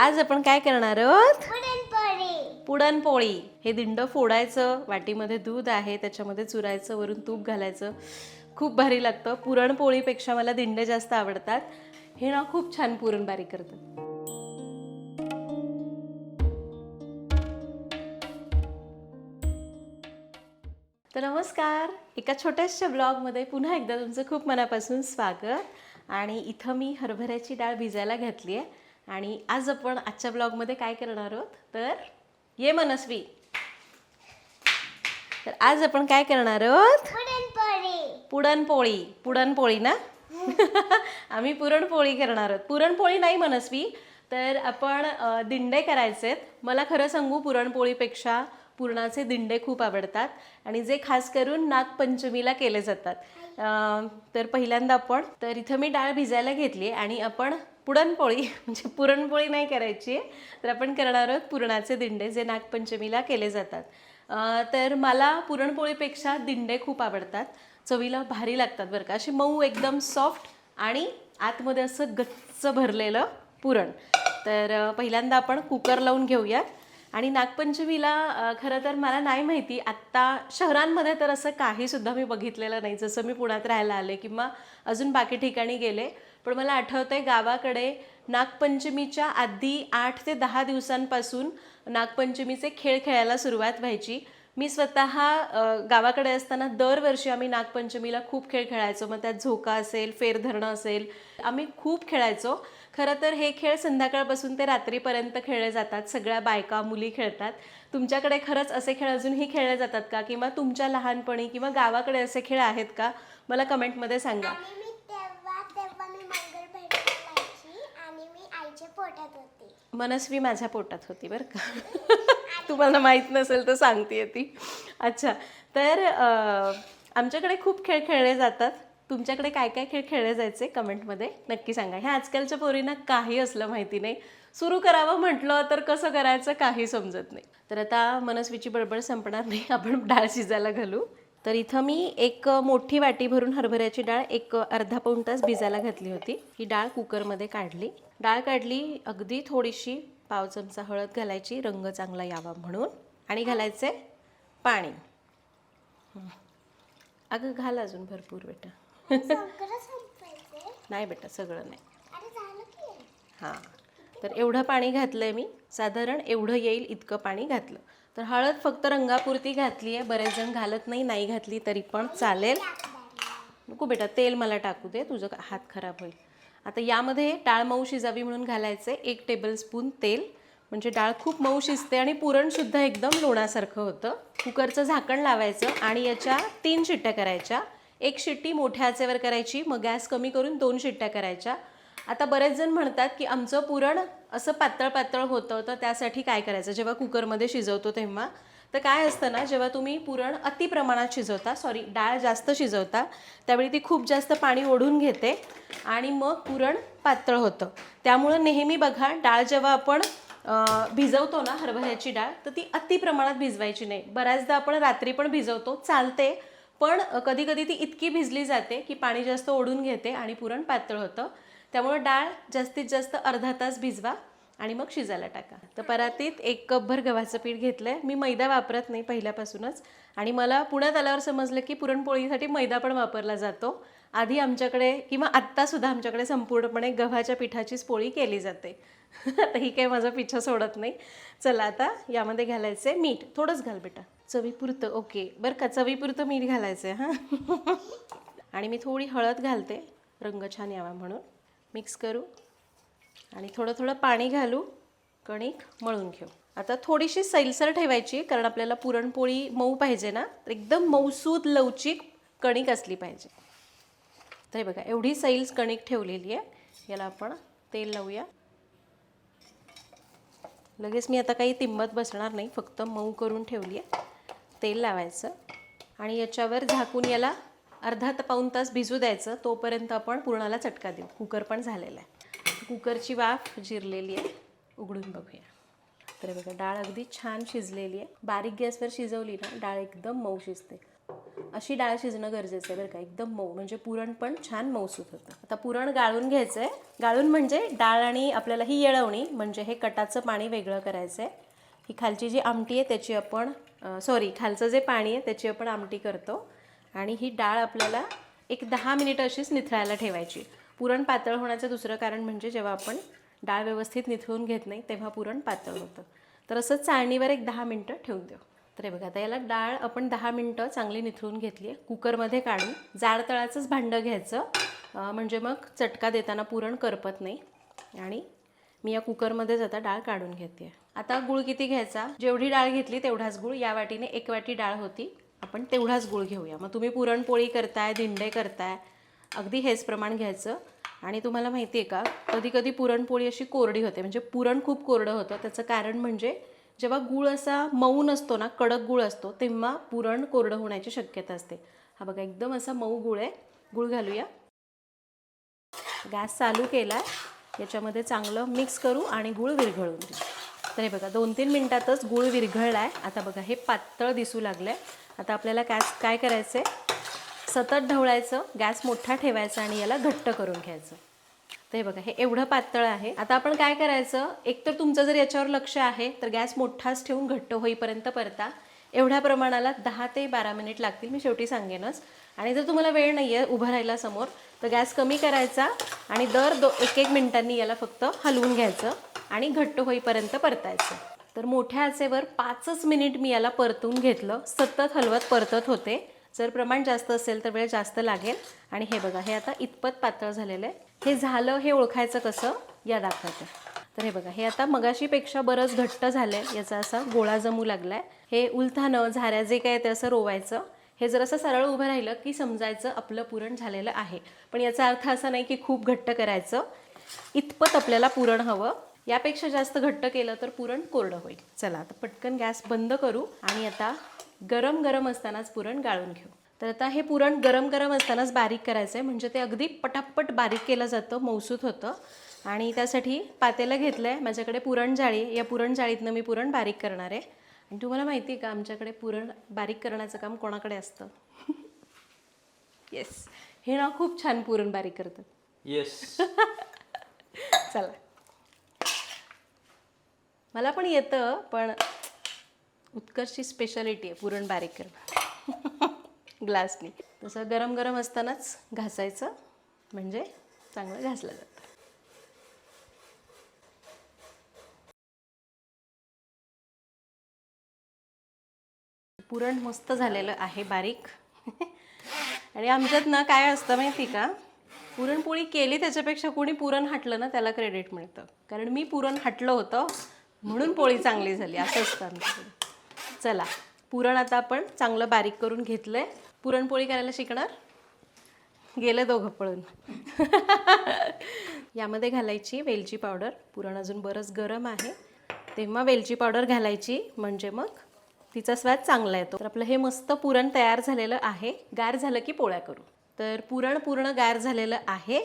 आज आपण काय करणार आहोत? पुरणपोळी. हे दिंड फोडायचं वाटीमध्ये दूध आहे त्याच्यामध्ये चुरायचं वरून तूप घालायचं. खूप भारी लागतं. पुरणपोळीपेक्षा मला दिंडे जास्त आवडतात. हे ना खूप छान पुरण बारीक करतात. तर नमस्कार. एका छोट्याशा ब्लॉगमध्ये पुन्हा एकदा तुमचं खूप मनापासून स्वागत. आणि इथं मी हरभऱ्याची डाळ भिजायला घातली आहे आणि आज आपण आजच्या ब्लॉगमध्ये काय करणार आहोत? तर ये मनस्वी. तर आज आपण काय करणार आहोत? पुरणपोळी. पुरणपोळी. ना? आम्ही पुरणपोळी करणार आहोत. पुरणपोळी नाही मनस्वी तर आपण दिंडे करायचे आहेत मला खरं सांगू पुरणपोळीपेक्षा पुरणाचे दिंडे खूप आवडतात आणि जे खास करून नागपंचमीला केले जातात. तर पहिल्यांदा आपण तर इथं मी डाळ भिजायला घेतली आणि आपण पुरणपोळी म्हणजे पुरणपोळी नाही करायची आहे तर आपण करणार आहोत पुरणाचे दिंडे जे नागपंचमीला केले जातात. तर मला पुरणपोळीपेक्षा दिंडे खूप आवडतात. चवीला भारी लागतात बरं का. अशी मऊ एकदम सॉफ्ट आणि आतमध्ये असं गच्च भरलेलं पुरण. तर पहिल्यांदा आपण कुकर लावून घेऊयात. आणि नागपंचमीला खरं तर मला नाही माहिती आत्ता शहरांमध्ये तर असं काहीसुद्धा मी बघितलेलं नाही. जसं मी पुण्यात राहायला आले किंवा अजून बाकी ठिकाणी गेले पण मला आठवतं आहे गावाकडे नागपंचमीच्या आधी आठ ते दहा दिवसांपासून नागपंचमीचे खेळ खेळायला सुरुवात व्हायची. मी स्वतः गावाकडे असताना दरवर्षी आम्ही नागपंचमीला खूप खेळ खेळायचो. मग त्यात झोका असेल फेर धरणं असेल आम्ही खूप खेळायचो. खरं तर हे खेळ संध्याकाळपासून ते रात्रीपर्यंत खेळले जातात. सगळ्या बायका मुली खेळतात. तुमच्याकडे खरंच असे खेळ अजूनही खेळले जातात का? किंवा तुमच्या लहानपणी किंवा गावाकडे असे खेळ आहेत का? मला कमेंटमध्ये सांगा. मनस्वी माझ्या पोटात होती बरं का? तुम्हाला माहीत नसेल तर सांगते ती. अच्छा. तर आमच्याकडे खूप खेळ खेळले जातात. तुमच्याकडे काय काय खेळ खेळले जायचे कमेंटमध्ये नक्की सांगा. ह्या आजकालच्या पोरींना काही असलं माहिती नाही. सुरू करावं म्हटलं तर कसं करायचं काही समजत नाही. तर आता मनस्वीची बडबड संपणार नाही. आपण डाळ शिजायला घालू. तर इथं मी एक मोठी वाटी भरून हरभऱ्याची डाळ एक अर्धा पाऊण तास भिजायला घातली होती. ही डाळ कुकरमध्ये काढली. डाळ काढली अगदी थोडीशी पाव चमचा हळद घालायची रंग चांगला यावा म्हणून. आणि घालायचे पाणी. अगं घाल अजून भरपूर बेटा. नाही बेटा सगळं नाही. हां. तर एवढं पाणी घातलं आहे मी. साधारण एवढं येईल इतकं पाणी घातलं. तर हळद फक्त रंगापुरती घातली आहे. बरेच जण घालत नाही नाही घातली तरी पण चालेल. नको बेटा तेल मला टाकू दे. तुझं हात खराब होईल. आता यामध्ये डाळ मऊ शिजावी म्हणून घालायचे एक टेबलस्पून तेल. म्हणजे डाळ खूप मऊ शिजते आणि पुरणसुद्धा एकदम लोणासारखं होतं. कुकरचं झाकण लावायचं आणि याच्या तीन शिट्ट्या करायच्या. एक शिट्टी मोठ्या आचेवर करायची मग गॅस कमी करून दोन शिट्ट्या करायच्या. आता बरेच जण म्हणतात की आमचं पुरण असं पातळ पातळ होतं तर त्यासाठी काय करायचं? जेव्हा कुकरमध्ये शिजवतो तेव्हा. तर काय असतं ना जेव्हा तुम्ही पुरण अति प्रमाणात शिजवता सॉरी डाळ जास्त शिजवता त्यावेळी ती खूप जास्त पाणी ओढून घेते आणि मग पुरण पातळ होतं. त्यामुळं नेहमी बघा डाळ जेव्हा आपण भिजवतो ना हरभऱ्याची डाळ तर ती अति प्रमाणात भिजवायची नाही. बऱ्याचदा आपण रात्री पण भिजवतो चालते. पण कधी कधी ती इतकी भिजली जाते की पाणी जास्त ओढून घेते आणि पुरण पातळ होतं. त्यामुळं डाळ जास्तीत जास्त अर्धा तास भिजवा. आणि मग शिजायला टाका. तर परातीत एक कपभर गव्हाचं पीठ घेतलं आहे मी मैदा वापरत नाही पहिल्यापासूनच. आणि मला पुण्यात आल्यावर समजलं की पुरणपोळीसाठी मैदा पण वापरला जातो. आधी आमच्याकडे किंवा आत्तासुद्धा आमच्याकडे संपूर्णपणे गव्हाच्या पिठाचीच पोळी केली जाते. तर ही काही माझा पिछा सोडत नाही. चला आता यामध्ये घालायचे मीठ. थोडंच घाल बेटा. चवीपुरतं. ओके. बरं का? चवीपुरतं मीठ घालायचं आहे हां. आणि मी थोडी हळद घालते. रंग छान यावा म्हणून. मिक्स करू. आणि थोडं थोडं पाणी घालू कणिक मळून घेऊ. आता थोडीशी सैलसर ठेवायची कारण आपल्याला पुरणपोळी मऊ पाहिजे ना तर एकदम मऊसूद लवचिक कणिक असली पाहिजे. तर हे बघा एवढी सैल कणिक ठेवलेली आहे. याला आपण तेल लावूया. लगेच मी आता काही तिंबत बसणार नाही फक्त मऊ करून ठेवली आहे. तेल लावायचं. आणि याच्यावर झाकून याला अर्धा त पाऊण तास भिजू द्यायचं. तोपर्यंत आपण पुरणाला चटका देऊ. कुकर पण झालेला आहे. कुकरची वाफ जिरलेली आहे. उघडून बघूया. तर बघा डाळ अगदी छान शिजलेली आहे. बारीक गॅसवर शिजवली ना डाळ एकदम मऊ शिजते. अशी डाळ शिजणं गरजेचं आहे बरं का. एकदम मऊ म्हणजे पुरण पण छान मऊसूत होतं आता पुरण गाळून घ्यायचं आहे गाळून म्हणजे डाळ आणि आपल्याला ही येळवणी म्हणजे हे कटाचं पाणी वेगळं करायचं आहे ही खालची जी आमटी आहे त्याची आपण सॉरी खालचं जे पाणी आहे त्याची आपण आमटी करतो. आणि ही डाळ आपल्याला एक दहा मिनिटं अशीच निथळायला ठेवायची. पुरण पातळ होण्याचं दुसरं कारण म्हणजे जेव्हा आपण डाळ व्यवस्थित निथळून घेत नाही तेव्हा पुरण पातळ होतं. तर असंच चाळणीवर एक दहा मिनटं ठेवून देऊ. तर हे बघा आता याला डाळ आपण दहा मिनटं चांगली निथळून घेतली आहे. कुकरमध्ये काढून जाड तळाचंच भांडं घ्यायचं. म्हणजे मग चटका देताना पुरण करपत नाही. आणि मी या कुकरमध्येच आता डाळ काढून घेते. आता गुळ किती घ्यायचा? जेवढी डाळ घेतली तेवढाच गुळ. या वाटीने एक वाटी डाळ होती. आपण तेवढाच गुळ घेऊया. मग तुम्ही पुरणपोळी करताय दिंडे करताय अगदी हेच प्रमाण घ्यायचं. आणि तुम्हाला माहिती आहे का कधी कधी पुरणपोळी अशी कोरडी होते. म्हणजे पुरण खूप कोरडं होतं. त्याचं कारण म्हणजे जेव्हा गूळ असा मऊ नसतो ना कडक गूळ असतो तेव्हा पुरण कोरडं होण्याची शक्यता असते. हा बघा एकदम असा मऊ गूळ आहे. गूळ घालूया. गॅस चालू केला आहे याच्यामध्ये चांगलं मिक्स करू आणि गूळ विरघळून देऊ तर हे बघा दोन तीन मिनटातच गूळ विरघळला आहे आता बघा हे पातळ दिसू लागलं आहे आता आपल्याला काय काय करायचं आहे सतत ढवळायचं गॅस मोठा ठेवायचा आणि याला घट्ट करून घ्यायचं. तर हे बघा हे एवढं पातळ आहे. आता आपण काय करायचं एकतर तुमचं जर याच्यावर लक्ष आहे तर गॅस मोठाच ठेवून घट्ट होईपर्यंत परता. एवढ्या प्रमाणाला दहा ते बारा मिनिट लागतील मी शेवटी सांगेनच. आणि जर तुम्हाला वेळ नाही आहे उभं राहायला समोर तर गॅस कमी करायचा आणि दर दो एक एक मिनिटांनी याला फक्त हलवून घ्यायचं आणि घट्ट होईपर्यंत परतायचं. तर मोठ्या आचेवर पाचच मिनिट मी याला परतून घेतलं. सतत हलवत परतत होते. जर प्रमाण जास्त असेल तर वेळ जास्त लागेल. आणि हे बघा हे आता इतपत पातळ झालेलं आहे. हे झालं हे ओळखायचं कसं? या दाखवते. तर हे बघा हे आता मगाशीपेक्षा बरंच घट्ट झालं आहे याचा असा गोळा जमू लागला आहे हे उलथानं झाऱ्या जे काय ते असं रोवायचं. हे जर असं सरळ उभं राहिलं की समजायचं आपलं पुरण झालेलं आहे. पण याचा अर्थ असा नाही की खूप घट्ट करायचं. इतपत आपल्याला पुरण हवं. यापेक्षा जास्त घट्ट केलं तर पुरण कोरडं होईल. चला आता पटकन गॅस बंद करू आणि आता गरम गरम असतानाच पुरण गाळून घेऊ. तर आता हे पुरण गरम गरम असतानाच बारीक करायचं आहे म्हणजे ते अगदी पटापट बारीक केलं जातं मौसूत होतं. आणि त्यासाठी पातेलं घेतलं आहे माझ्याकडे पुरणजाळी. या पुरणजाळीतनं मी पुरण बारीक करणार आहे. आणि तुम्हाला माहिती आहे का आमच्याकडे पुरण बारीक करण्याचं काम कोणाकडे असतं? येस हे ना खूप छान पुरण बारीक करतात. येस चला. मला पण येतं पण उत्कर्षची स्पेशालिटी आहे पुरण बारीक करणं ग्लासनी तसं गरम गरम असतानाच घासायचं म्हणजे चांगलं घासलं जातं. पुरण मस्त झालेलं आहे बारीक. आणि आमच्यात ना काय असतं माहिती का? पुरणपोळी केली त्याच्यापेक्षा कोणी पुरण हाटलं ना त्याला क्रेडिट मिळतं. कारण मी पुरण हाटलं होतं म्हणून पोळी चांगली झाली असं असतं आमच्याकडे. चला. पुरण आता आपण चांगलं बारीक करून घेतलं आहे पुरणपोळी करायला शिकणार? गेलं दोघं पळून. यामध्ये घालायची वेलची पावडर. पुरण अजून बरंच गरम आहे. तेव्हा वेलची पावडर घालायची. म्हणजे मग तिचा स्वाद चांगला येतो. तर आपलं हे मस्त पुरण तयार झालेलं आहे. गार झालं की पोळ्या करू. तर पुरण पूर्ण गार झालेलं आहे.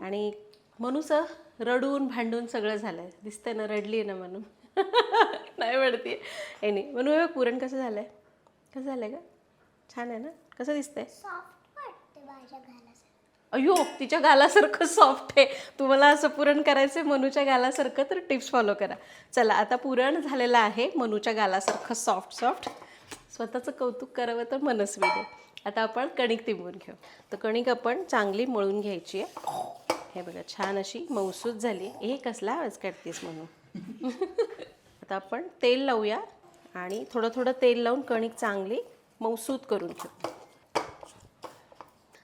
आणि मनूचं रडून भांडून सगळं झालं आहे दिसतंय ना रडली आहे ना म्हणून. नाही हे नाही. म्हणून बघ, पुरण कसं झालं आहे कसं झालं आहे का छान आहे ना? कसं दिसतंय? अयो तिच्या गालासारखं सॉफ्ट आहे. तुम्हाला असं पुरण करायचं आहे मनूच्या गालासारखं तर टिप्स फॉलो करा. चला आता पुरण झालेलं आहे मनूच्या गालासारखं सॉफ्ट सॉफ्ट स्वतःचं कौतुक करावं तर मनस्वी दे. आता आपण कणिक तिंबून घेऊ. तर कणिक आपण चांगली मळून घ्यायची आहे. हे बघा छान अशी मौसूद झाली. हे कसला आवाज काढतेस म्हणून आता आपण तेल लावूया आणि थोडं थोडं तेल लावून कणिक चांगली मौसूद करून घेऊ.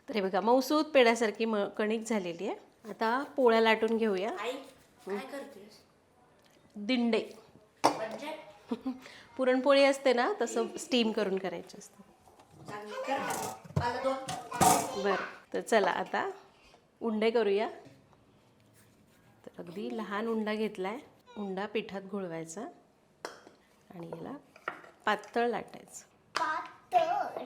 तर हे बघा मौसूद पेड्यासारखी म कणिक झालेली आहे. आता पोळ्या लाटून घेऊया. दिंडे. पुरणपोळी असते ना तसं स्टीम करून करायचं असतं. बरं तर चला आता उंडे करूया. तर अगदी लहान उंडा घेतला आहे उंडा पिठात घोळवायचा आणि याला पातळ लाटायचं. पातळ.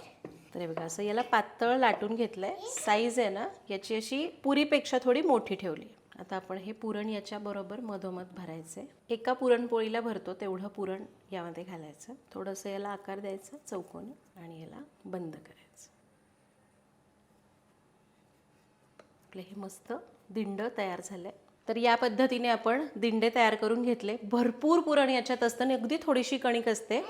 तर हे बघा असं याला पातळ लाटून घेतलंय. साईज आहे ना याची अशी पुरीपेक्षा थोडी मोठी ठेवली. आता आपण हे पुरण याच्या बरोबर मधोमध भरायचं आहे एका पुरणपोळीला भरतो तेवढं पुरण यामध्ये घालायचं. थोडंसं याला आकार द्यायचा चौकोनी आणि याला बंद करायचं. आपले हे मस्त दिंड तयार झाले तर या पद्धतीने आपण दिंडे तयार करून घेतले. भरपूर पुरण याच्यात असतं आणि अगदी थोडीशी कणिक असते.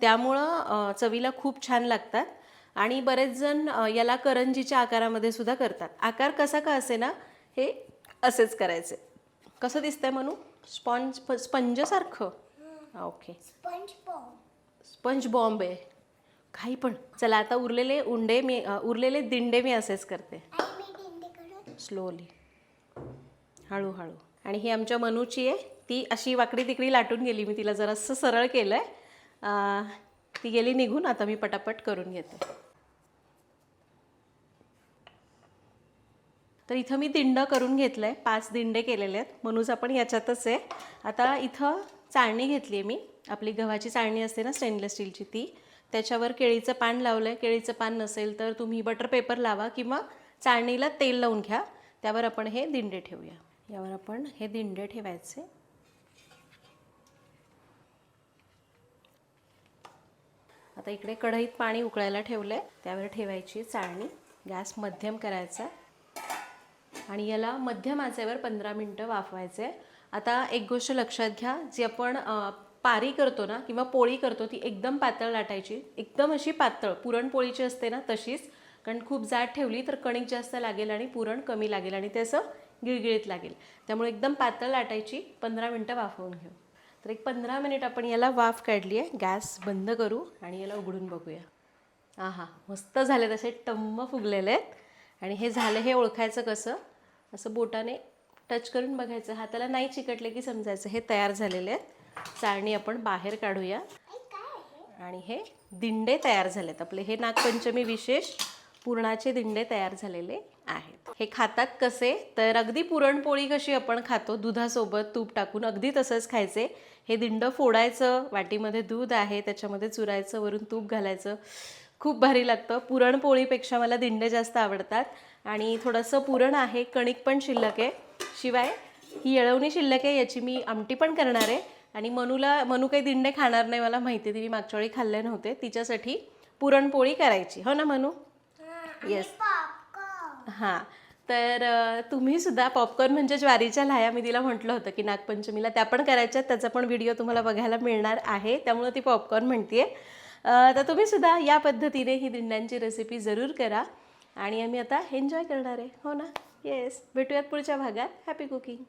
त्यामुळं चवीला खूप छान लागतात. आणि बरेच जण याला करंजीच्या आकारामध्ये सुद्धा करतात. आकार कसा का असे ना हे असेच करायचे. कसं दिसतंय म्हणू स्पॉन्ज स्पंजसारखं. ओके. Sponge bomb. आहे. काही पण. चला आता उरलेले उंडे मी उरलेले दिंडे मी असेच करते. स्लोली. हळूहळू. आणि ही आमच्या मनूची आहे. ती अशी वाकडी तिकडी लाटून गेली. मी तिला जरासं सरळ केलं आहे ती गेली निघून. आता मी पटापट करून घेते. तर इथं मी दिंड करून घेतलं आहे पाच दिंडे केलेले आहेत. मनूचा पण याच्यातच आहे. आता इथं चाळणी घेतली आहे मी. आपली गव्हाची चाळणी असते ना स्टेनलेस स्टीलची ती. त्याच्यावर केळीचं पान लावलं आहे केळीचं पान नसेल तर तुम्ही बटर पेपर लावा किंवा चाळणीला तेल लावून घ्या. त्यावर आपण हे दिंडे ठेवूया. यावर आपण हे दिंडे ठेवायचे. आता इकडे कढईत पाणी उकळायला ठेवलं आहे त्यावर ठेवायची चाळणी. गॅस मध्यम करायचा. आणि याला मध्यम आचेवर पंधरा मिनटं वाफवायचे. आता एक गोष्ट लक्षात घ्या. जी आपण पारी करतो ना किंवा पोळी करतो ती एकदम पातळ लाटायची. एकदम अशी पातळ पुरणपोळीची असते ना तशीच. कारण खूप जाड ठेवली तर कणिक जास्त लागेल आणि पुरण कमी लागेल. आणि त्याचं गिळगिळीत लागेल. त्यामुळे एकदम पातळ लाटायची पंधरा मिनटं वाफवून घेऊ. तर एक पंधरा मिनिट आपण याला वाफ काढली आहे. गॅस बंद करू आणि याला उघडून बघूया. आहा मस्त झाले तसे टम्म फुगलेले आहेत. आणि हे झालं हे ओळखायचं कसं? असं बोटाने टच करून बघायचं. हाताला नाही चिकटले की समजायचं. हे तयार झालेले आहेत. चाळणी आपण बाहेर काढूया. आणि हे दिंडे तयार झालेत. आपले हे नागपंचमी विशेष पुरणाचे दिंडे तयार झालेले. आहेत. हे खातात कसे? तर अगदी पुरणपोळी कशी आपण खातो दुधासोबत तूप टाकून अगदी तसंच खायचे. हे दिंड फोडायचं वाटीमध्ये दूध आहे त्याच्यामध्ये चुरायचं वरून तूप घालायचं. खूप भारी लागतं. पुरणपोळीपेक्षा मला दिंडे जास्त आवडतात. आणि थोडंसं पुरण आहे कणिक पण शिल्लक आहे. शिवाय ही येळवणी शिल्लक आहे याची मी आमटी पण करणार आहे. आणि मनूला मनू काही दिंडे खाणार नाही मला माहिती तिने मागच्या वेळी खाल्ले नव्हते. तिच्यासाठी पुरणपोळी करायची. हो ना मनू? येस हां. तर तुम्ही सुद्धा पॉपकॉर्न म्हणजे ज्वारीच्या लाह्या मी तिला म्हटलं होतं की नागपंचमीला त्या पण करायच्या त्याचा पण व्हिडिओ तुम्हाला बघायला मिळणार आहे. त्यामुळं ती पॉपकॉर्न म्हणते तर तुम्ही सुद्धा या पद्धतीने ही दिंड्यांची रेसिपी जरूर करा. आणि आम्ही आता एन्जॉय करणार आहे. हो ना? येस भेटूयात पुढच्या भागात. Happy cooking